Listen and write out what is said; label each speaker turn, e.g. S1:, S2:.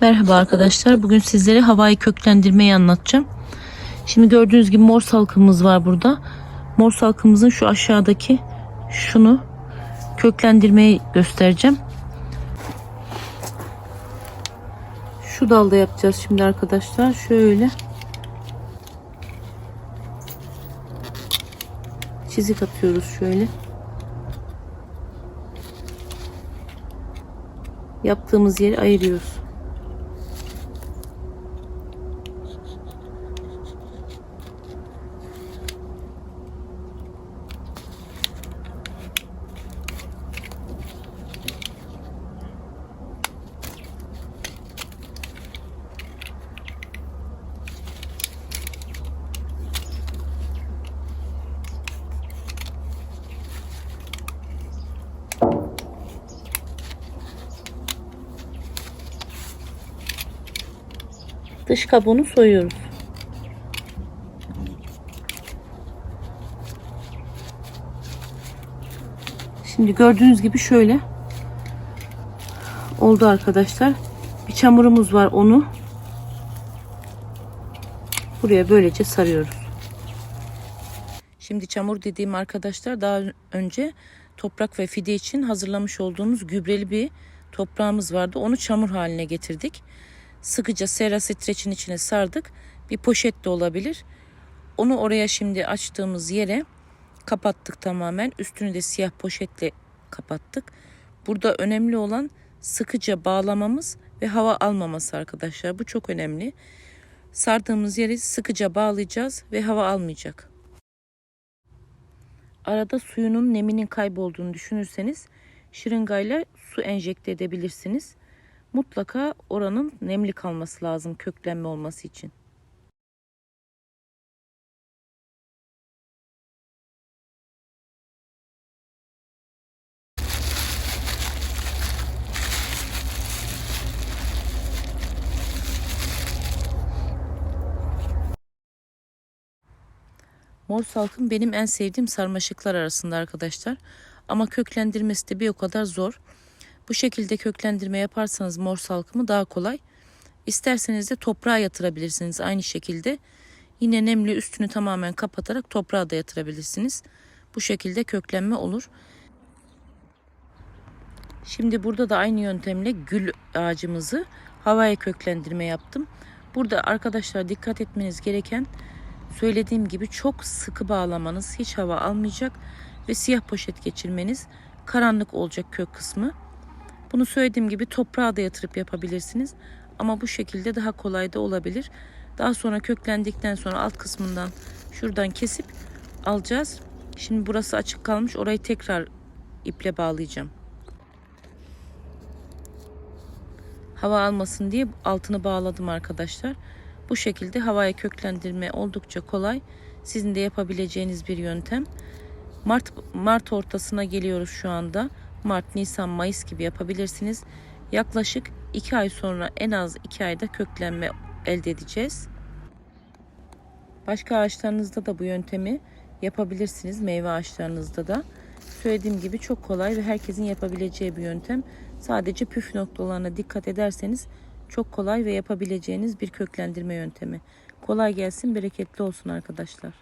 S1: Merhaba arkadaşlar. Bugün sizlere havai köklendirmeyi anlatacağım. Şimdi gördüğünüz gibi mor salkımız var burada. Mor salkımızın şu aşağıdaki şunu köklendirmeyi göstereceğim. Şu dalda yapacağız şimdi arkadaşlar. Şöyle çizik atıyoruz şöyle. Yaptığımız yeri ayırıyoruz. Dış kabuğunu soyuyoruz. Şimdi gördüğünüz gibi şöyle oldu arkadaşlar. Bir çamurumuz var onu buraya böylece sarıyoruz. Şimdi çamur dediğim arkadaşlar daha önce toprak ve fide için hazırlamış olduğumuz gübreli bir toprağımız vardı. Onu çamur haline getirdik. Sıkıca sera streçin içine sardık. Bir poşet de olabilir. Onu oraya şimdi açtığımız yere kapattık tamamen. Üstünü de siyah poşetle kapattık. Burada önemli olan sıkıca bağlamamız ve hava almaması arkadaşlar. Bu çok önemli. Sardığımız yeri sıkıca bağlayacağız ve hava almayacak. Arada suyunun neminin kaybolduğunu düşünürseniz şırıngayla su enjekte edebilirsiniz. Mutlaka oranın nemli kalması lazım köklenme olması için. Mor salkım benim en sevdiğim sarmaşıklar arasında arkadaşlar. Ama köklendirmesi de bir o kadar zor. Bu şekilde köklendirme yaparsanız mor salkımı daha kolay. İsterseniz de toprağa yatırabilirsiniz aynı şekilde. Yine nemli üstünü tamamen kapatarak toprağa da yatırabilirsiniz. Bu şekilde köklenme olur. Şimdi burada da aynı yöntemle gül ağacımızı havaya köklendirme yaptım. Burada arkadaşlar dikkat etmeniz gereken söylediğim gibi çok sıkı bağlamanız hiç hava almayacak ve siyah poşet geçirmeniz karanlık olacak kök kısmı. Bunu söylediğim gibi toprağa da yatırıp yapabilirsiniz. Ama bu şekilde daha kolay da olabilir. Daha sonra köklendikten sonra alt kısmından şuradan kesip alacağız. Şimdi burası açık kalmış. Orayı tekrar iple bağlayacağım. Hava almasın diye altını bağladım arkadaşlar. Bu şekilde havaya köklendirme oldukça kolay. Sizin de yapabileceğiniz bir yöntem. Mart Mart ortasına geliyoruz şu anda. Mart, Nisan, Mayıs gibi yapabilirsiniz. Yaklaşık 2 ay sonra en az 2 ayda köklenme elde edeceğiz. Başka ağaçlarınızda da bu yöntemi yapabilirsiniz. Meyve ağaçlarınızda da. Söylediğim gibi çok kolay ve herkesin yapabileceği bir yöntem. Sadece püf noktalarına dikkat ederseniz çok kolay ve yapabileceğiniz bir köklendirme yöntemi. Kolay gelsin, bereketli olsun arkadaşlar.